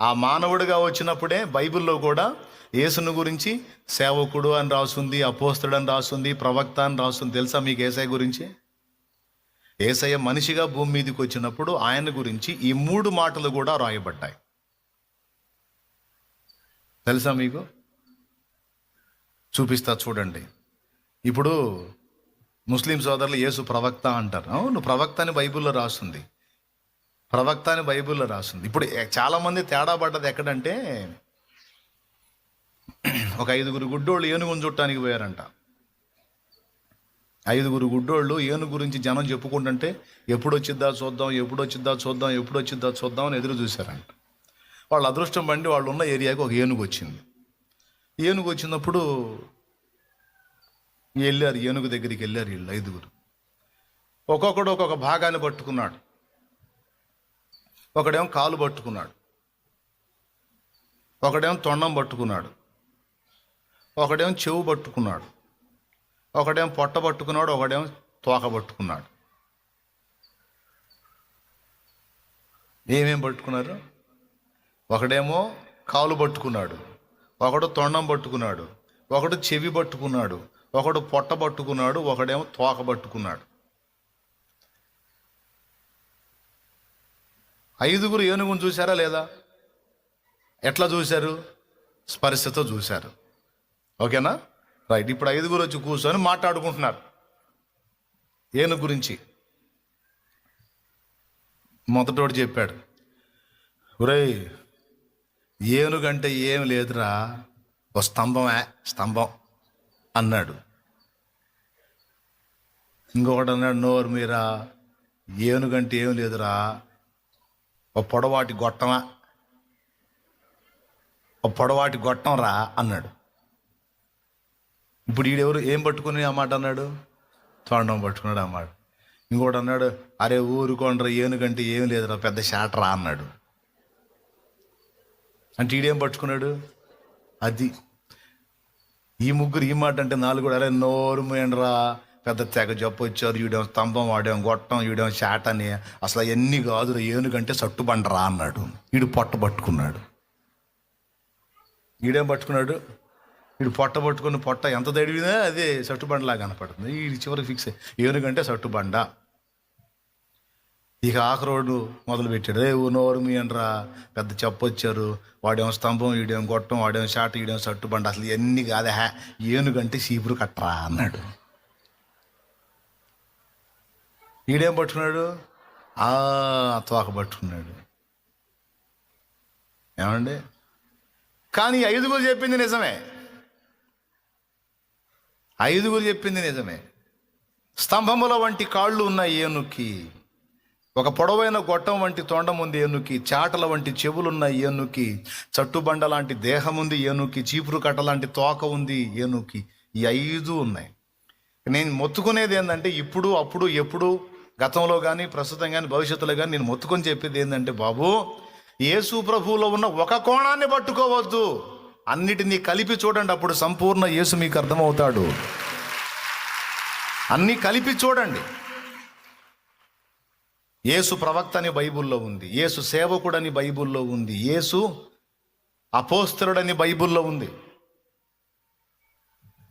ఆ మానవుడిగా వచ్చినప్పుడే బైబిల్లో కూడా యేసును గురించి సేవకుడు అని రాసుంది అపోస్తుడు అని రాసుంది ప్రవక్త అని రాసుంది. తెలుసా మీకు ఏసఐ గురించి? ఏసయ్య మనిషిగా భూమి మీదకి వచ్చినప్పుడు ఆయన గురించి ఈ మూడు మాటలు కూడా రాయబడ్డాయి. తెలుసా మీకు? చూపిస్తా చూడండి. ఇప్పుడు ముస్లిం సోదరులు యేసు ప్రవక్త అంటారు. అవును ప్రవక్త అని బైబిల్లో రాస్తుంది ప్రవక్త అని బైబిల్లో రాసింది. ఇప్పుడు చాలామంది తేడా పడ్డది ఎక్కడంటే ఒక ఐదుగురు గుడ్డోళ్ళు ఏనుగుని చుట్టానికి పోయారంట. ఐదుగురు గుడ్డోళ్ళు ఏనుగు గురించి జనం చెప్పుకుంటుంటే ఎప్పుడు వచ్చిద్దా చూద్దాం ఎప్పుడు వచ్చిద్దా చూద్దాం ఎప్పుడు వచ్చిద్దా చూద్దాం అని ఎదురు చూశారంట. వాళ్ళ అదృష్టం బండి వాళ్ళు ఉన్న ఏరియాకి ఒక ఏనుగు వచ్చింది. ఏనుగు వచ్చినప్పుడు వెళ్ళారు ఏనుగు దగ్గరికి వెళ్ళారు వీళ్ళు ఐదుగురు. ఒక్కొక్కడు ఒక్కొక్క భాగాన్ని పట్టుకున్నాడు. ఒకడేమో కాలు పట్టుకున్నాడు. ఒకడేమో తొండం పట్టుకున్నాడు. ఒకడేమో చెవు పట్టుకున్నాడు. ఒకడేమో పొట్ట పట్టుకున్నాడు ఒకడేమో తోక పట్టుకున్నాడు. ఏమేం పట్టుకున్నారు? ఒకడేమో కాలు పట్టుకున్నాడు. ఒకడు తొండం పట్టుకున్నాడు. ఒకడు చెవి పట్టుకున్నాడు. ఒకడు పొట్ట పట్టుకున్నాడు. ఒకడేమో తోక పట్టుకున్నాడు. ఐదుగురు ఏనుగును చూశారా లేదా? ఎట్లా చూశారు? స్పర్శతో చూశారు. ఓకేనా? రైట్ ఇప్పుడు ఐదుగురు వచ్చి కూర్చొని మాట్లాడుకుంటున్నారు. ఏనుగు గురించి. మొదటోడు చెప్పాడు ఒరేయ్ ఏనుగంటే ఏం లేదురా? ఓ స్తంభమే స్తంభం అన్నాడు. ఇంకొకటి అన్నాడు నోరు మీరా? ఏనుగంటే ఏం లేదురా? ఓ పొడవాటి గొట్టమా? ఓ పొడవాటి గొట్టం రా అన్నాడు. ఇప్పుడు ఈడెవరు ఏం పట్టుకుని ఆ మాట అన్నాడు? తొండం పట్టుకున్నాడు ఆ ఇంకోటి అన్నాడు అరే ఊరుకోండ్రా ఏనుగంటే ఏం లేదురా పెద్ద షాటరా అన్నాడు. అంటే ఈడేం పట్టుకున్నాడు? అది. ఈ ముగ్గురు ఈ మాట అంటే నాలుగు అరే నోరు మేండ్రా పెద్ద తెగ జప్పు వచ్చారు ఈడేం స్తంభం వాడేం గొట్టం ఈడేం షాట అని. అసలు ఎన్ని కాదు ఏనుగంటే సట్టుబండరా అన్నాడు. ఈడు పొట్ట పట్టుకున్నాడు. ఈడేం పట్టుకున్నాడు? వీడు పొట్ట పట్టుకుని పొట్ట ఎంత దడివినా అదే సట్టుబండలా కనపడుతుంది. ఈ చివరికి ఫిక్స్ ఏనుగంటే సట్టుబండ. ఇక ఆఖరోడు మొదలు పెట్టాడు ఏ నోరు మీ అనరా పెద్ద చెప్పొచ్చారు వాడేమో స్తంభం ఈడేం గొట్టం వాడేమో షాట్ ఈడేమో సట్టుబండ. అసలు ఎన్ని కాదా. హ్యా ఏనుగంటే సీపురు కట్టరా అన్నాడు. ఈడేం పట్టుకున్నాడు? ఆ తోక పట్టుకున్నాడు. ఏమండి? కానీ ఐదుగురు చెప్పింది నిజమే. ఐదుగురు చెప్పింది నిజమే. స్తంభముల వంటి కాళ్ళు ఉన్న ఏనుక్కి ఒక పొడవైన గొట్టం వంటి తొండం ఉంది ఏనుకి చాటల వంటి చెవులున్న ఏనుకి చట్టుబండ లాంటి దేహం ఉంది ఏనుకి చీపురు కట్ట లాంటి తోక ఉంది ఏనుకి. ఈ ఐదు ఉన్నాయి. నేను మొత్తుకునేది ఏంటంటే ఇప్పుడు అప్పుడు ఎప్పుడు గతంలో కానీ ప్రస్తుతం కానీ భవిష్యత్తులో కానీ నేను మొత్తుకొని చెప్పేది ఏంటంటే బాబు యేసు ప్రభువులో ఉన్న ఒక కోణాన్ని పట్టుకోవద్దు. అన్నిటినీ కలిపి చూడండి అప్పుడు సంపూర్ణ యేసు మీకు అర్థమవుతాడు. అన్నీ కలిపి చూడండి. యేసు ప్రవక్త అని బైబుల్లో ఉంది. యేసు సేవకుడని బైబుల్లో ఉంది. యేసు అపోస్తరుడని బైబిల్లో ఉంది.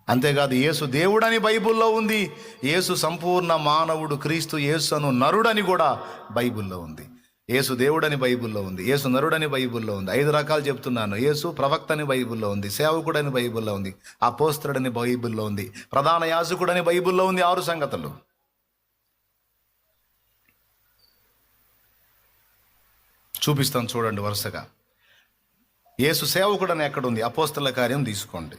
అంతేకాదు యేసు దేవుడని బైబుల్లో ఉంది. యేసు సంపూర్ణ మానవుడు క్రీస్తు యేసు అను నరుడని కూడా బైబిల్లో ఉంది. యేసు దేవుడని బైబుల్లో ఉంది. యేసు నరుడని బైబుల్లో ఉంది. ఐదు రకాలు చెప్తున్నాను. యేసు ప్రవక్తని బైబుల్లో ఉంది. సేవకుడని బైబుల్లో ఉంది. అపోస్త్రుడని బైబిల్లో ఉంది. ప్రధాన యాజకుడని బైబుల్లో ఉంది. ఆరు సంగతులు. చూపిస్తాను చూడండి వరుసగా. యేసు సేవకుడని ఎక్కడుంది అపోస్తల కార్యం తీసుకోండి.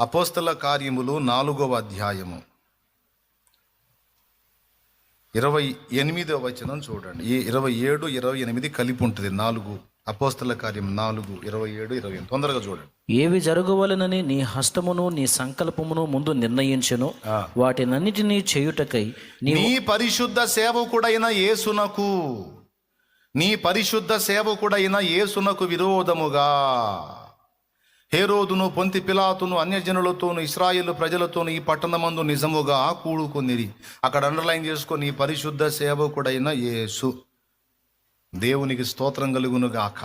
అపోస్తల కార్యములు నాలుగవ అధ్యాయము. ఇరవై ఎనిమిదవ వచనం చూడండి. ఈ ఇరవై ఏడు ఇరవై ఎనిమిది కలిపి ఉంటుంది. నాలుగు అపోస్తల కార్యం నాలుగు ఇరవై ఏడు ఇరవై ఎనిమిది. తొందరగా చూడండి. ఏవి జరగవలనని నీ హస్తమును నీ సంకల్పమును ముందు నిర్ణయించెను. వాటినన్నిటినీ చేయుటకై నీ నీ పరిశుద్ధ సేవకుడైన యేసునకు నీ పరిశుద్ధ సేవకుడైన యేసునకు విరోధముగా హేరోదును పొంతి పిలాతును అన్యజనులతోను ఇస్రాయేల్ ప్రజలతోను ఈ పట్టణమందు నిజముగా కూడుకుంది అక్కడ అండర్లైన్ చేసుకొని పరిశుద్ధ సేవకుడైన యేసు. దేవునికి స్తోత్రం కలుగును గాక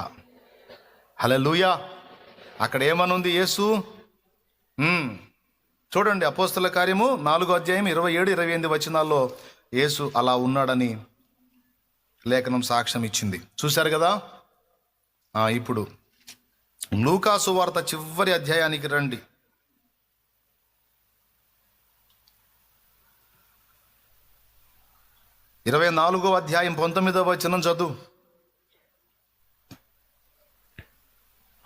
హలలుయా అక్కడ ఏమనుంది యేసు? చూడండి అపోస్తల కార్యము నాలుగో అధ్యాయం ఇరవై ఏడు ఇరవై ఎనిమిది వచనాల్లో యేసు అలా ఉన్నాడని లేఖనం సాక్ష్యం ఇచ్చింది చూశారు కదా? ఇప్పుడు లూకాసు వార్త చివరి అధ్యాయానికి రండి. ఇరవై నాలుగో అధ్యాయం పంతొమ్మిదవ వచనం చదువు.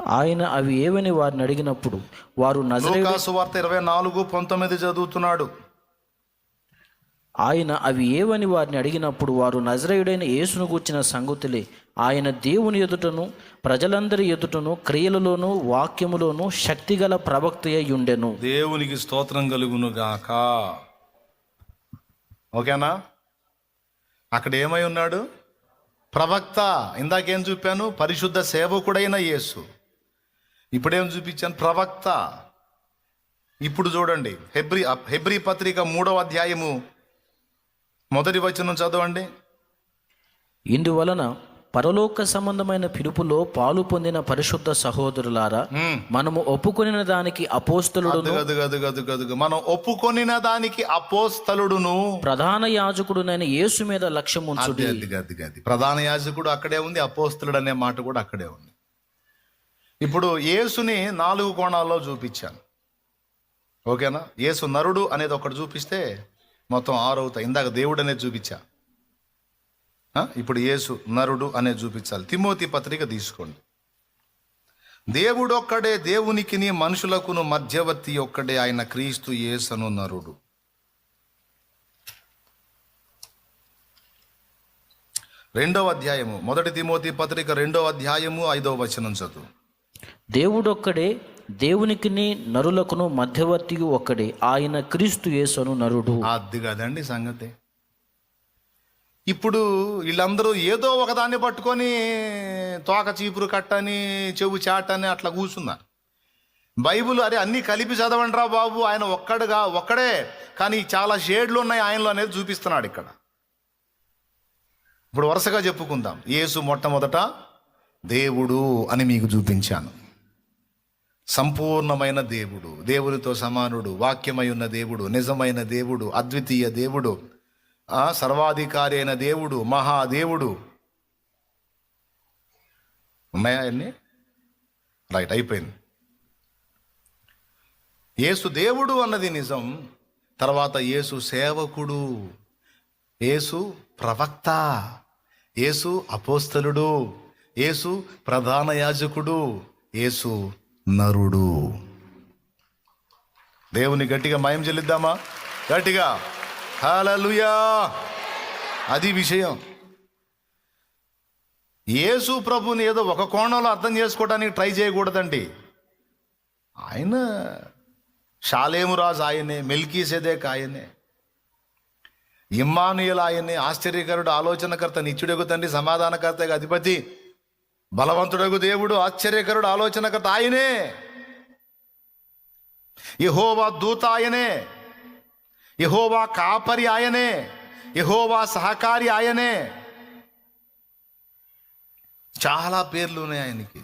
ఆయన అవి ఏవని వారిని అడిగినప్పుడు వారు నజరే లూకాసు వార్త ఇరవై నాలుగు పంతొమ్మిది చదువుతున్నాడు. ఆయన అవి ఏవని వారిని అడిగినప్పుడు వారు నజరేయుడైన యేసును కూర్చిన సంగతులే. ఆయన దేవుని ఎదుటను ప్రజలందరి ఎదుటను క్రియలలోను వాక్యములోను శక్తిగల ప్రవక్త అయి ఉండెను. దేవునికి స్తోత్రం కలుగును గాక ఓకేనా? అక్కడ ఏమై ఉన్నాడు? ప్రవక్త ఇందాకేం చూపాను? పరిశుద్ధ సేవకుడైన యేసు. ఇప్పుడేం చూపించాను? ప్రవక్త. ఇప్పుడు చూడండి హెబ్రి హెబ్రి పత్రిక మూడవ అధ్యాయము మొదటి వచనం చదవండి. ఇందువలన పరలోక సంబంధమైన పిలుపులో పాలు పొందిన పరిశుద్ధ సహోదరులారా. మనము ఒప్పుకొనిన దానికి గదు మనం ఒప్పుకొనిన దానికి అపోస్తలుడును. ప్రధాన యాజకుడునైన యేసు మీద లక్ష్యం ఉంచుడి. ప్రధాన యాజకుడు అక్కడే ఉంది అపోస్తులుడు అనే మాట కూడా అక్కడే ఉంది. ఇప్పుడు యేసుని నాలుగు కోణాల్లో చూపించాను. ఓకేనా? యేసు నరుడు అనేది ఒకటి చూపిస్తే మొత్తం ఆరు అవుతాయి. ఇందాక దేవుడు అనేది చూపించా. ఆ? ఇప్పుడు యేసు నరుడు అనేది చూపించాలి. తిమోతి పత్రిక తీసుకోండి. దేవుడు ఒక్కడే దేవునికిని మనుషులకును మధ్యవర్తి ఒక్కడే ఆయన క్రీస్తు యేసను నరుడు. రెండవ అధ్యాయము. మొదటి తిమోతి పత్రిక రెండవ అధ్యాయము ఐదవ వచనం చదువు. దేవుడొక్కడే దేవునికిని నరులకును మధ్యవర్తి ఒక్కడే ఆయన క్రీస్తు యేసును నరుడు. అది కదండి సంగతి. ఇప్పుడు వీళ్ళందరూ ఏదో ఒకదాన్ని పట్టుకొని తోక చీపురు కట్టని చెవు చాటని అట్లా కూర్చున్నారు. బైబిల్ అరే అన్నీ కలిపి చదవండి రా బాబు ఆయన ఒక్కడుగా ఒక్కడే కానీ చాలా షేడ్లు ఉన్నాయి ఆయనలో అనేది చూపిస్తున్నాడు ఇక్కడ. ఇప్పుడు వరుసగా చెప్పుకుందాం. యేసు మొట్టమొదట దేవుడు అని మీకు చూపించాను. సంపూర్ణమైన దేవుడు దేవునితో సమానుడు వాక్యమై ఉన్న దేవుడు నిజమైన దేవుడు అద్వితీయ దేవుడు ఆ సర్వాధికారి అయిన దేవుడు మహాదేవుడు. ఉన్నాయా అన్నీ? రైట్ అయిపోయింది. యేసు దేవుడు అన్నది నిజం తర్వాత యేసు సేవకుడు యేసు ప్రవక్త యేసు అపోస్తలుడు యేసు ప్రధాన యాజకుడు యేసు నరుడు. దేవుని గట్టిగా మయం చెల్లిద్దామా? గట్టిగా. హల్లెలూయా. అది విషయం. యేసు ప్రభుని ఏదో ఒక కోణంలో అర్థం చేసుకోవడానికి ట్రై చేయకూడదండి. ఆయన షాలేమురాజు ఆయనే మెల్కీసేదేక్ ఆయనే. ఇమ్మానుయల్ ఆయనే ఆశ్చర్యకరుడు ఆలోచనకర్త నిత్యుడగు తండ్రి సమాధానకర్త అధిపతి. బలవంతుడగు దేవుడు ఆశ్చర్యకరుడు ఆలోచనకర్త ఆయనే. యహోవా దూత ఆయనే. యహోవా కాపరి ఆయనే. యహోవా సహకారి ఆయనే. చాలా పేర్లు ఉన్నాయి ఆయనకి.